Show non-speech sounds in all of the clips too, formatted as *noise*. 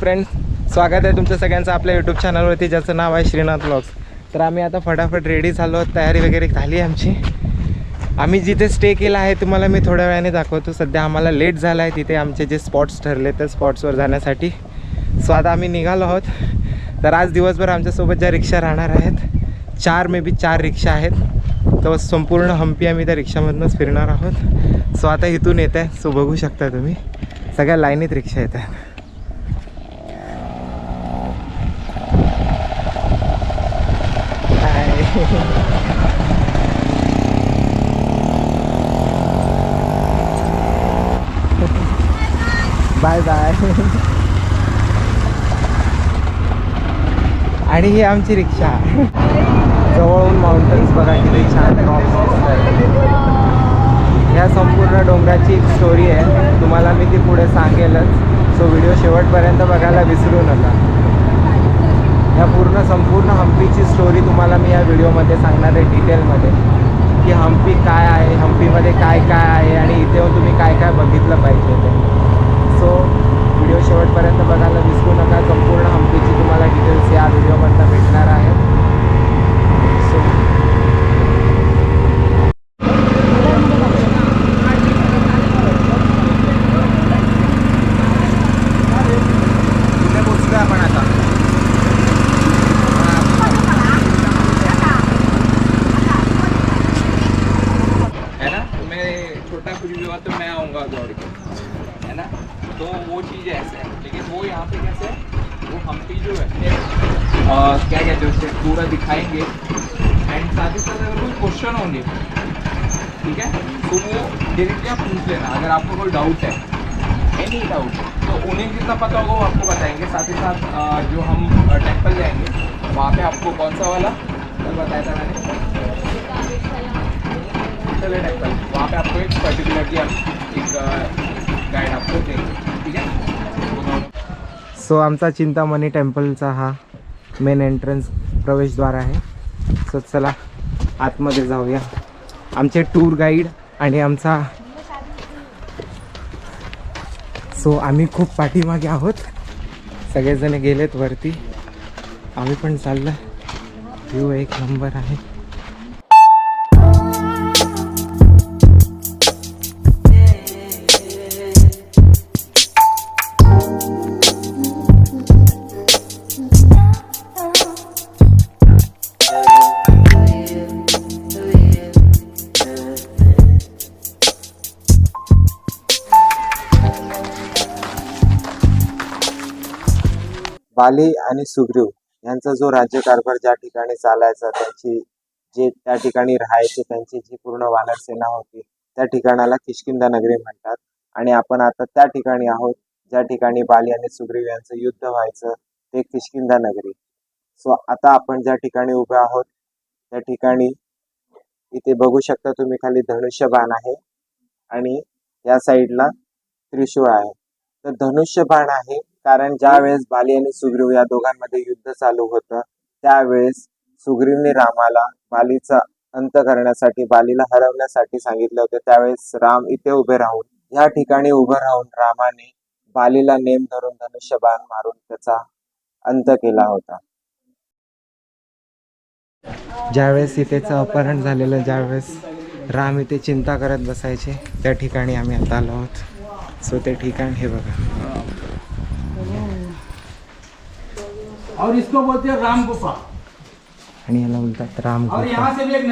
Friends स्वागत आहे तुमचं सगळ्यांचं आपल्या यूट्यूब चॅनलवरती ज्याचं नाव आहे श्रीनाथ ब्लॉग्स तर आम्ही आता फटाफट रेडी झालो आहोत तयारी वगैरे झाली आहे आमची. आम्ही जिथे स्टे केला आहे तुम्हाला मी थोड्या वेळाने दाखवतो. सध्या आम्हाला लेट झाला आहे तिथे आमचे जे स्पॉट्स ठरले त्या स्पॉट्सवर जाण्यासाठी. सो आता आम्ही निघालो आहोत. तर आज दिवसभर आमच्यासोबत ज्या रिक्षा राहणार आहेत चार मे बी चार रिक्षा आहेत. तर संपूर्ण हम्पी आम्ही त्या रिक्षामधूनच फिरणार आहोत. सो आता इथून येत आहे. सो बघू शकता तुम्ही. सगळ्या लाईनीत रिक्षा येत आहेत. *laughs* बाय बाय आणि ही आमची रिक्षा. जवळून माउंटन्स बघा किती छान drops ह्या संपूर्ण डोंगराची एक स्टोरी आहे. तुम्हाला मी ती पुढे सांगेलच. सो व्हिडिओ शेवटपर्यंत बघायला विसरू नका. या पूर्ण संपूर्ण हम्पीची स्टोरी तुम्हाला मी या व्हिडिओमध्ये सांगणार आहे डिटेलमध्ये की हम्पी काय आहे हम्पीमध्ये काय काय आहे आणि इथे येऊन तुम्ही काय काय बघितलं पाहिजे ते. सो व्हिडिओ शेवटपर्यंत बघायला विसरू नका. संपूर्ण हम्पीची तुम्हाला डिटेल्स या व्हिडिओमधनं भेटणार आहे सो कुठे पोचलो आपण आता है ना तो मैं छोटा कुछ भी हुआ तो मैं आऊँगा दौड़ के है ना तो वो चीज़ ऐसे है लेकिन वो यहाँ पे कैसे है वो हम्पी जो है अ, क्या कहते हैं उसे पूरा दिखाएंगे एंड साथ ही साथ अगर कोई क्वेश्चन होंगे ठीक है तो वो डायरेक्टली आप पूछ लेना अगर आपको कोई डाउट है एनी डाउट तो उन्हें पता होगा वो आपको बताएंगे। साथ ही साथ जो हम टेम्पल जाएंगे वहाँ पे आपको कौन सा वाला कल बताया था मैंने? चले टेम्पल वहाँ पे आपको एक पर्टिकुलरली हम एक गाइड आपको देंगे ठीक है? सो आमचा चिंतामणी टेम्पलचा हा मेन एंट्रन्स प्रवेशद्वार आहे. सो चला आतमध्ये जाऊया. आमचे टूर गाईड आणि आमचा सो आम्ही खूप पाठीमागे आहोत. सगळेजण गेलेत वरती. आम्ही पण चाललं व्ह्यू एक नंबर आहे. बाली आणि सुग्रीव यांचा जो राज्यकारभार ज्या ठिकाणी चालायचा त्यांची जे त्या ठिकाणी राहायचे त्यांची जी पूर्ण वानर सेना होती त्या ठिकाणाला किशकिंदा नगरी म्हणतात. आणि आपण आता त्या ठिकाणी आहोत ज्या ठिकाणी बाली आणि सुग्रीव यांचं युद्ध व्हायचं ते किशकिंदा नगरी. सो आता आपण ज्या ठिकाणी उभे आहोत त्या ठिकाणी इथे बघू शकता तुम्ही खाली धनुष्यबाण आहे आणि या साईडला त्रिशूळ आहे. तर धनुष्यबाण आहे कारण ज्या वेळेस बाली आणि सुग्रीव या दोघांमध्ये युद्ध चालू होतं त्यावेळेस सुग्रीवने रामाला बालीचा अंत करण्यासाठी बालीला हरवण्यासाठी सांगितलं होतं. त्यावेळेस राम इथे उभे राहून या ठिकाणी उभं राहून रामाने बालीला नेम धरून धनुष्यबाण मारून त्याचा अंत केला होता. ज्यावेळेस सीतेचं अपहरण झालेलं ज्यावेळेस राम इथे चिंता करत बसायचे त्या ठिकाणी आम्ही आता आलो आहोत. सो ते ठिकाण हे बघा. और इसको बोलते हैं राम गुफा आणि याला बोलतात राम और गुफा. यहाँ से भी एक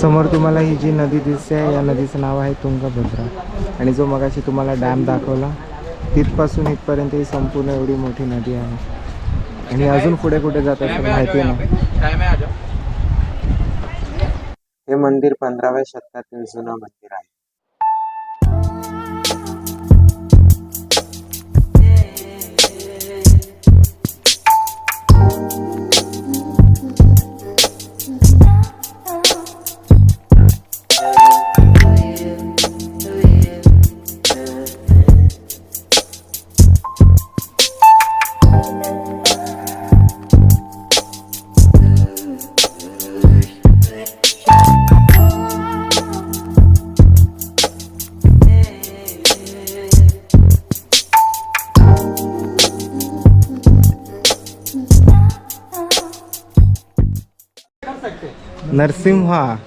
समोर तुम्हाला ही जी नदी दिसते या नदीचं नाव आहे तुंगभद्रा. आणि जो मगाशी तुम्हाला डॅम दाखवला तिथपासून इथपर्यंत ही संपूर्ण एवढी मोठी नदी आहे. आणि अजून पुढे कुठे जात असेल जाओ माहिती नाही. हे मंदिर पंधराव्या शतकातील जुनं मंदिर आहे. Narsimha.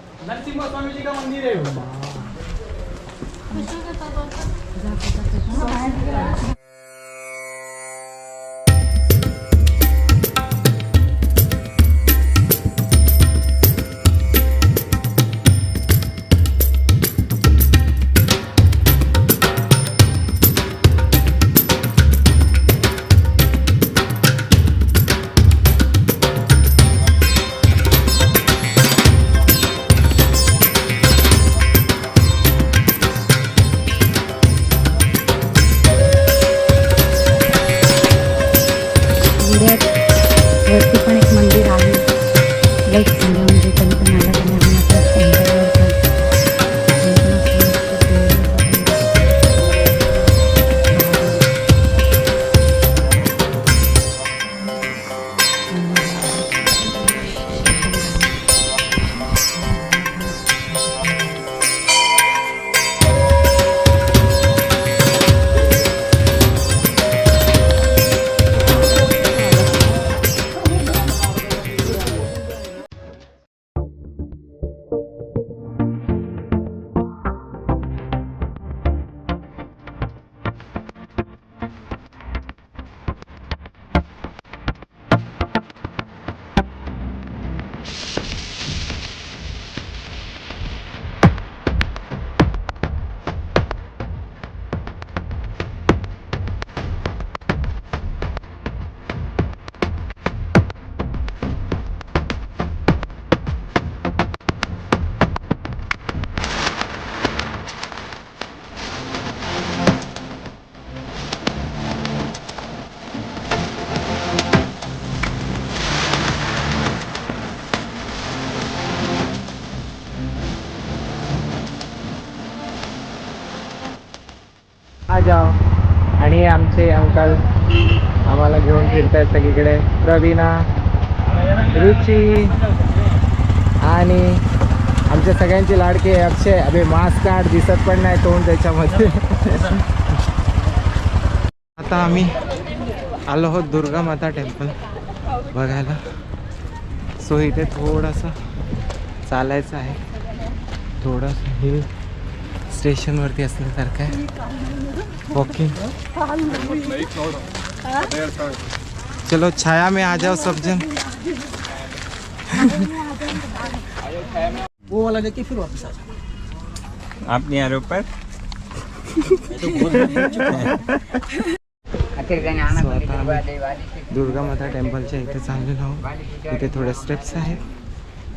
जाव आणि आमचे अंकल आम्हाला घेऊन फिरतायत सगळीकडे. प्रवीणा रुची आणि आमच्या सगळ्यांची लाडके अक्षय. अभे मास्क काढ दिसत पण नाही तोंड त्याच्यामध्ये. आता आम्ही आलो आहोत दुर्गा माता टेम्पल बघायला. सो इथे थोडंसं चालायचं आहे. थोडंसं हिल स्टेशनवरती असल्यासारखं आहे. वॉकिंग चलो छाया में आ जाओ सब जन। वो वाला लेके फिर वापस आ जाओ। आप नहीं आ रहे ऊपर? दुर्गा माता टेम्पलच्या इथे चाललेलो आहोत. इथे थोड्या स्टेप्स आहेत.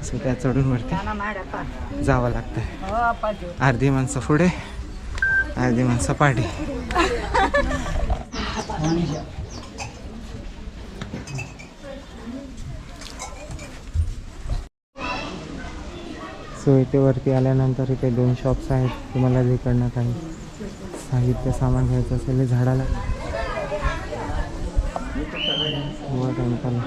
सो त्या चढून वरती जावं लागतंय. अर्धी माणसं पुढे. अर्धी माणसं पाठी. सो इथे वरती आल्यानंतर इथे दोन शॉप्स आहेत तुम्हाला जे कडनं काही साहित्य सामान घ्यायचं असेल झाडाला. टेम्पल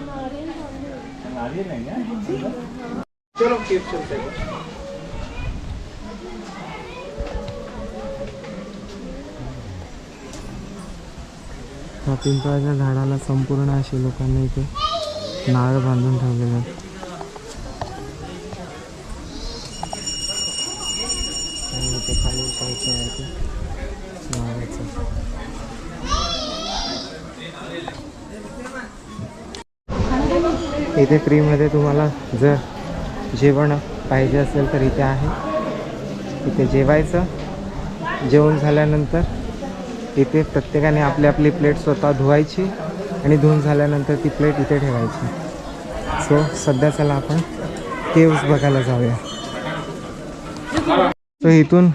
त्या पिंपळाच्या झाडाला संपूर्ण अशी लोकांनी इथे नारळ बांधून ठेवलेले आणि खाली आहे ते इथे फ्रीमध्ये तुम्हाला जर जेवण पाहिजे असेल तर इथे आहे. इथे जेवायचं. जेवण झाल्यानंतर इथे प्रत्येकाने आपली आपली प्लेट स्वतः धुवायची आणि धुवून झाल्यानंतर ती प्लेट इथे ठेवायची. सो सध्या चला आपण केव्स बघायला जाऊया. सो इथून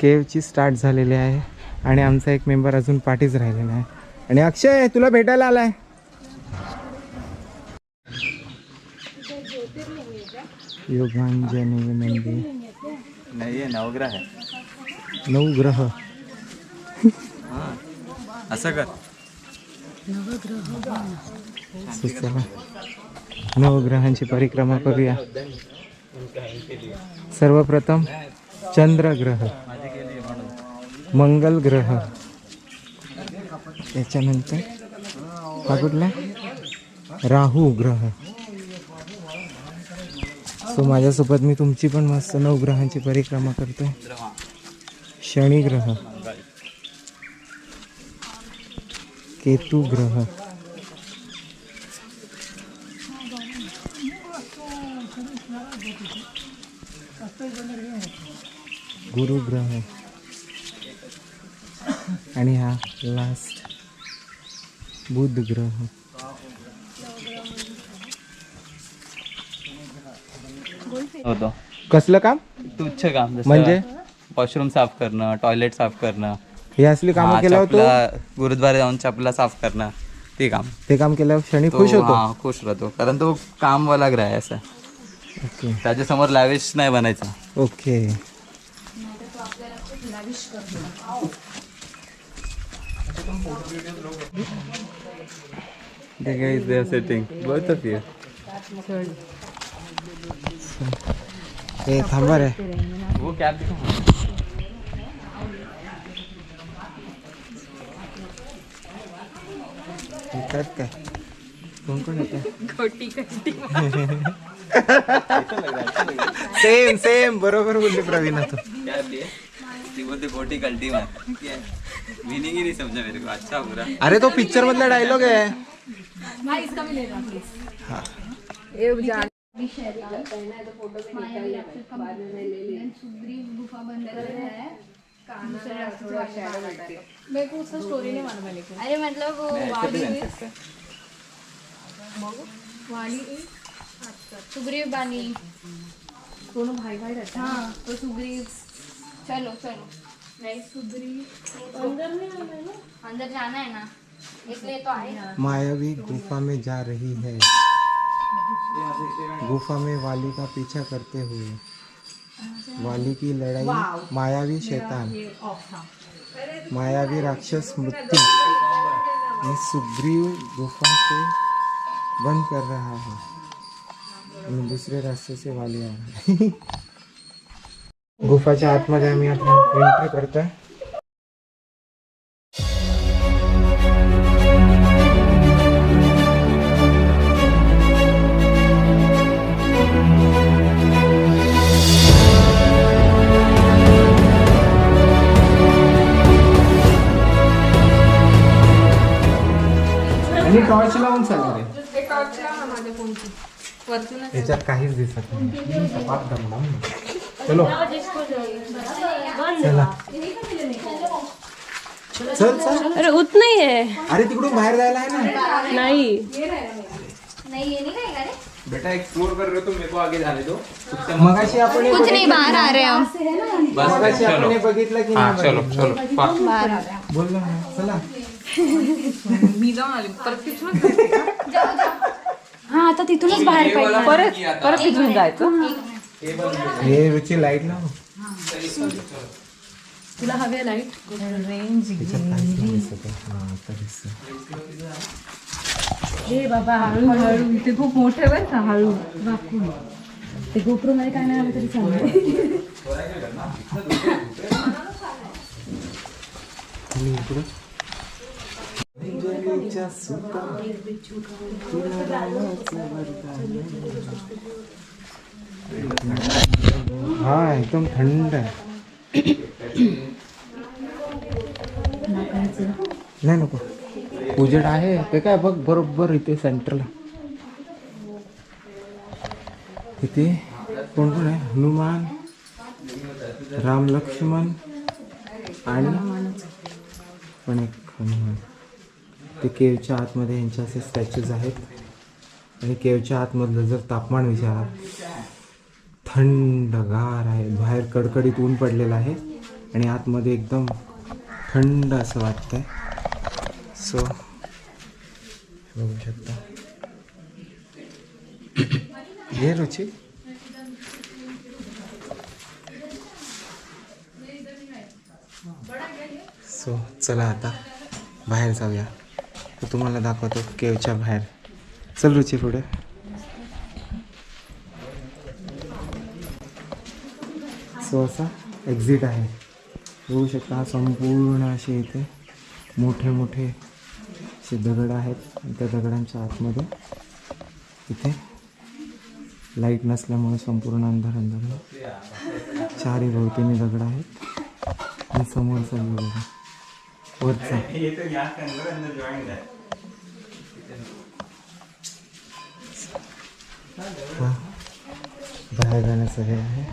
केवची स्टार्ट झालेली आहे आणि आमचा एक मेंबर अजून पाठीच राहिलेला आहे. आणि अक्षय तुला भेटायला आलाय. योगांजनी मंदिर. नहीं नवग्रह नवग्रह. असं कर. चला. नवग्रहांची परिक्रमा करूया सर्वप्रथम चंद्रग्रह. मंगल ग्रह. त्याच्यानंतर हा कुठला? राहू ग्रह. सो माझ्यासोबत मी तुमची पण मस्त नवग्रहांची परिक्रमा करतोय. शनी ग्रह. केतू ग्रह। गुरु ग्रह। आणि हा लास्ट बुध ग्रह। होतो. कसलं काम? तुच्छ काम जसं म्हणजे? वॉशरूम साफ करणं टॉयलेट साफ करणं. हे असली कामं हा, केलं होतं गुरुद्वारे जाऊन चपला साफ करणं ते काम. ते काम केल्यावर क्षणी तो खुश होतो? हा खुश राहतो. कारण तो काम वाला ग्रह आहे असं. ओके. त्याच्यासमोर लॅविश नाही बनायचा. Okay. The guy is there sitting. Both of you. हे थांबा रे वो कैप दिखा येतात काय कोण कोण येतात सेम सेम बरोबर बोलली प्रवीणा तू। क्या दिए ती बोलते गोटी गलती मार मीनिंग ही नहीं समझा मेरे को अच्छा बुरा। अरे तो पिक्चर मधला डायलॉग आहे मेरे को उसका स्टोरी नहीं मालूम है लेकिन। अरे मतलब वो वाली वाली अच्छा सुग्रीव बानी। दोनों भाई भाई रहते हैं। हाँ तो सुग्रीव। चलो चलो। नहीं सुग्रीव अंदर नहीं आना है ना? अंदर जाना है ना? इसलिए तो आए। मायावी गुफा में जा रही है। गुफा में वाली का पीछा करते हुए। वाली की लड़ाई मायावी शैतान। मायावी राक्षस मृत्यु। ने सुग्रीव गुफा से बंद कर रहा है। दूसरे रास्ते से वाली आ रहा है। *laughs* गुफा आतमध्ये आम्ही आता एंट्री करतोय याच्यात काहीच दिसत नाही. चलो. चला. चल चल. अरे उत नाही आहे अरे तिकडून बाहेर जायला आहे ना? नाही. नहीं ये नहीं रहेगा रे बेटा एक्सप्लोर कर रहे हो तो मेरे को आगे जाने दो मगाशी आपण हे कुछ नहीं बाहर आ रहे हैं हम बस मगाशी आपण चलो. हे बघितलं की हाँ नाही चलो चलो. पा- बाहर आ रहे हैं बोललो ना चला हाँ आता तिथूनच बाहेर वाला परत। परत इथून. जायचं हे रुची लाइट लाव. तुला हवे लाइट आहे. हा. हे बाबा हळू हळू ते खूप मोठे बरं का हळू. बापू ते गोप्रो मध्ये काय नाही आलं तरी चालेल. *laughs* अंजलीच्या सुता, तुला रामाचं वरदान. हा एकदम थंड आहे. नाही नको. उजेड आहे. ते काय बघ बरोबर इथे सेंटरला इथे कोण कोण आहे? हनुमान राम लक्ष्मण आणि पण एक हनुमान. ते केवच्या आतमध्ये यांचे असे स्टॅच्यूज आहेत. आणि केवच्या आतमधलं जर तापमान विचारा थंडगार आहे बाहेर कडकडीत ऊन पडलेलं आहे. आणि आतमध्ये एकदम थंड असं वाटतंय. सो बघू शकता. हे रुची? सो चला आता बाहेर जाऊया. आता तुम्हाला दाखवतो केवच्या बाहेर. चल रुची पुढे. सो असा एक्झिट आहे. बघू शकता हा संपूर्ण असे इथे मोठे मोठे असे दगड आहेत. त्या दगडांच्या आतमध्ये इथे लाइट नसल्यामुळे संपूर्ण अंधार अंधार चारही चारी भोवतीने दगड आहेत. आणि समोरचा व्ह्यू बघा वरचा. बाहेर जाण्याचं हे आहे.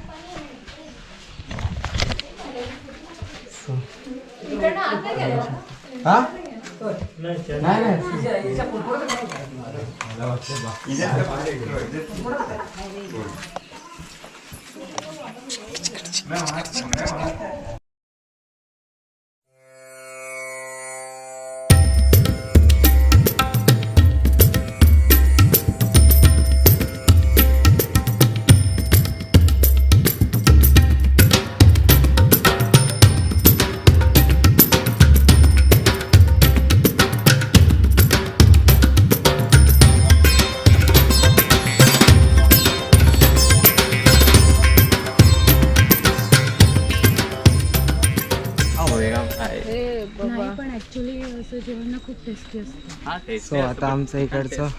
हा? नाही असं जेवण ना खूप टेस्टी असतं. हाँ टेस्ट सो आता आमचं इकडचं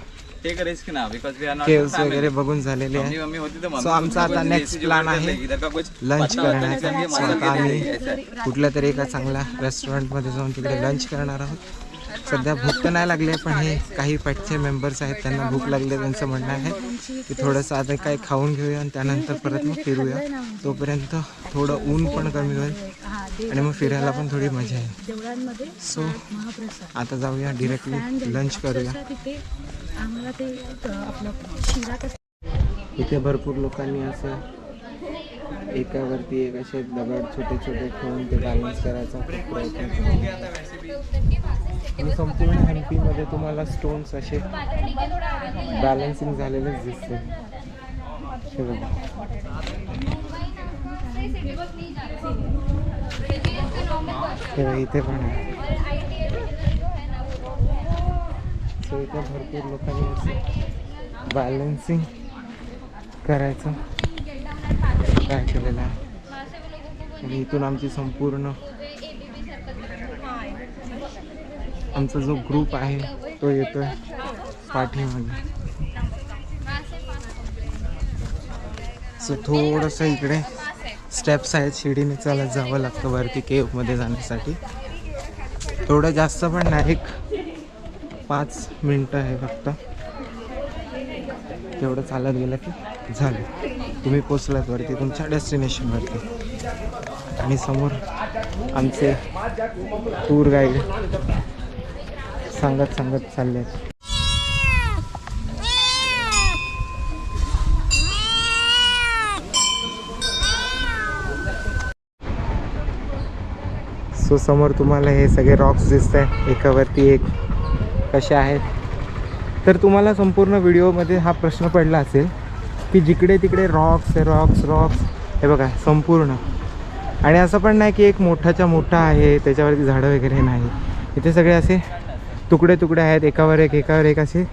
ना because we are not caves वगैरे बघून झालेले आहे. मम्मी होती तो सो आमचा आता नेक्स्ट प्लॅन आहे. का लंच करण्याचा. आता आम्ही कुठल्या तरी एका चांगल्या रेस्टॉरंटमध्ये जाऊन तिकडे लंच करणार आहोत. सध्या भूक तर नाही लागली पण हे काही पाठचे मेंबर्स आहेत त्यांना भूक लागली त्यांचं म्हणणं आहे की थोडंसं आता काही खाऊन घेऊया आणि त्यानंतर परत मग फिरूया. तोपर्यंत थोडं ऊन पण कमी होईल आणि मग फिरायला पण थोडी मजा येईल. सो आता जाऊया डिरेक्टली लंच करूया. आपलं इथे भरपूर लोकांनी असं एकावरती एक असे दगड छोटे छोटे ठेवून ते बॅलन्स करायचा प्रयत्न आणि संपूर्ण हम्पीमध्ये तुम्हाला स्टोन्स असे बॅलन्सिंग झालेलेच दिसते हे इथे पण आहे. सो इथे भरपूर लोकांनी असं बॅलन्सिंग करायचं. काय केलेलं आहे? आणि इथून आमची संपूर्ण आमचा जो ग्रुप आहे तो येतोय पाठीमागे. सो थोडंसं इकडे स्टेप्स आहेत शिडीने चालत जावं लागतं वरती केवमध्ये जाण्यासाठी. थोडं जास्त पण नाही एक पाच मिनटं आहे फक्त. तेवढं चालत गेलं की झालं. तुम्ही पोचलात वरती तुमच्या डेस्टिनेशनवरती आणि समोर आमचे टूर गाईड सांगत सांगत चालले आहेत. सो समोर तुम्हाला हे सगळे रॉक्स दिसत आहे एकावरती एक कसे आहेत. तर तुम्हाला संपूर्ण व्हिडिओमध्ये हा प्रश्न पडला असेल की जिकडे तिकडे रॉक्स रॉक्स रॉक्स हे बघा संपूर्ण. आणि असं पण नाही की एक मोठाच्या मोठा आहे त्याच्यावरती झाडं वगैरे नाही. इथे सगळे असे तुकडे तुकडे आहेत एकावर एक एकावर एक असे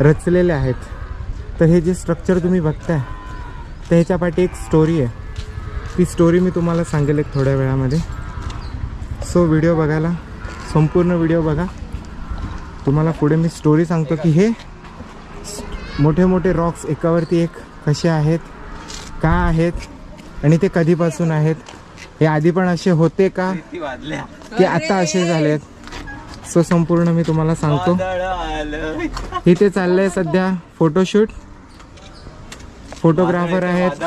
रचलेले आहेत. तर हे जे स्ट्रक्चर तुम्ही बघताय तर ह्याच्या पाठी एक स्टोरी आहे. ती स्टोरी मी तुम्हाला सांगेल एक थोड्या वेळामध्ये. सो व्हिडिओ बघायला संपूर्ण व्हिडिओ बघा. तुम्हाला पुढे मी स्टोरी सांगतो की हे मोठे मोठे रॉक्स एकावरती एक कसे आहेत का आहेत आणि ते कधीपासून आहेत हे आधी पण असे होते का की आता असे झालेत? सो संपूर्ण मी तुम्हाला सांगतो. इथे चाललंय सध्या फोटोशूट फोटोग्राफर आहेत.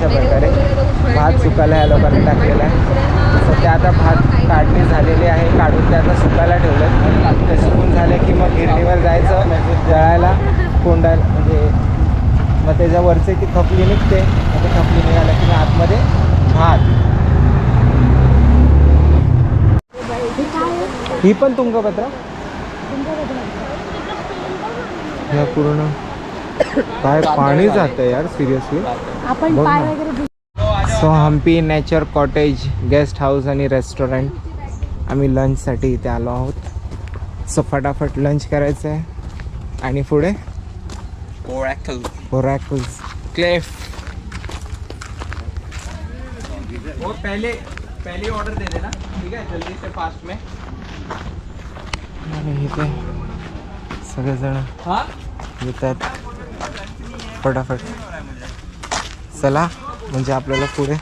अशा प्रकारे भात सुकायला या लोकांनी टाकलेला आहे. सध्या आता भात काढणी झालेली आहे. काढून ते आता सुकायला ठेवलं ते सुकून झाले की मग गिरणीवर जायचं जळायला कोंडायला म्हणजे मग त्याच्यावरचे ती खपली निघते. मग ते खपली निघालं की आतमध्ये भात. ही पण तुंगभद्रा? या पूर्ण काय पाणी जातं. यार सिरियसली आपण बघ पाय ना. वगैरे धु- so Hampi nature cottage guest house आणि रेस्टॉरंट आम्ही लंचसाठी इथे आलो आहोत. सो फटाफट लंच करायचं आहे आणि पुढे? Oracle. ओरॅकल्स Cliff. वो पहले पहले ऑर्डर दे देना। ठीक है? जल्दी से फास्ट में। आणि इथे सगळेजण हाँ? येतात. फटाफट. चला म्हणजे आपल्याला पुढे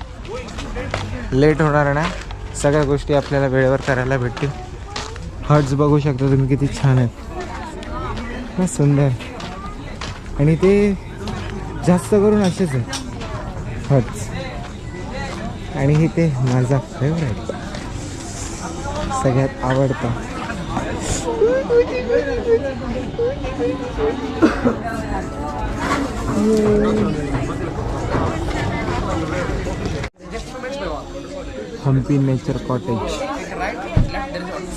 लेट होणार नाही सगळ्या गोष्टी आपल्याला वेळेवर करायला भेटतील. हट्स बघू शकता तुम्ही किती छान आहेत. खूप सुंदर. आणि ते जास्त करून असेच आहे हट्स आणि हे ते माझा फेवरेट सगळ्यात आवडतं. Hampi nature cottage.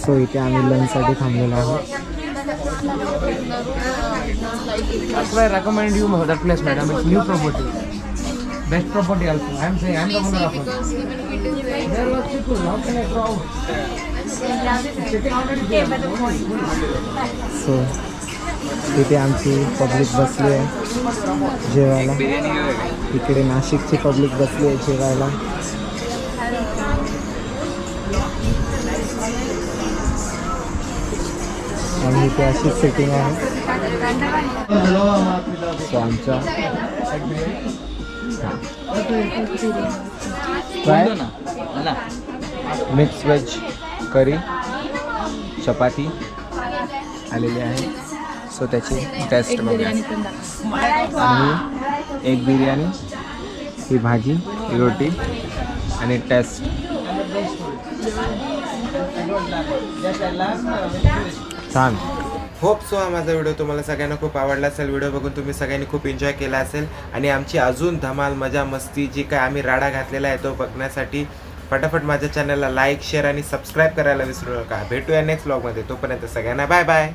सो इतने आम्ही लंच सा आहोत. Recommend you that place madam it's new property best property also I'm saying I'm coming off so इथे आमची पब्लिक बसली आहे जेवायला. इकडे नाशिकची पब्लिक बसली आहे जेवायला. आणि इथे अशीच सेटिंग आहे. सो आमच्या मिक्स व्हेज करी चपाती आलेली आहे. सो त्याची टेस्ट बघूया आणि एक बिर्याणी ही भाजी रोटी आणि टेस्ट छान. होप सो हा माझा व्हिडिओ तुम्हाला सगळ्यांना खूप आवडला असेल. व्हिडिओ बघून तुम्ही सगळ्यांनी खूप एन्जॉय केला असेल. आणि आमची अजून धमाल मजा मस्ती जी काय आम्ही राडा घातलेला आहे तो बघण्यासाठी फटाफट माझ्या चॅनलला लाईक शेअर आणि सबस्क्राईब करायला विसरू नका. भेटूया नेक्स्ट ब्लॉगमध्ये तोपर्यंत सगळ्यांना बाय बाय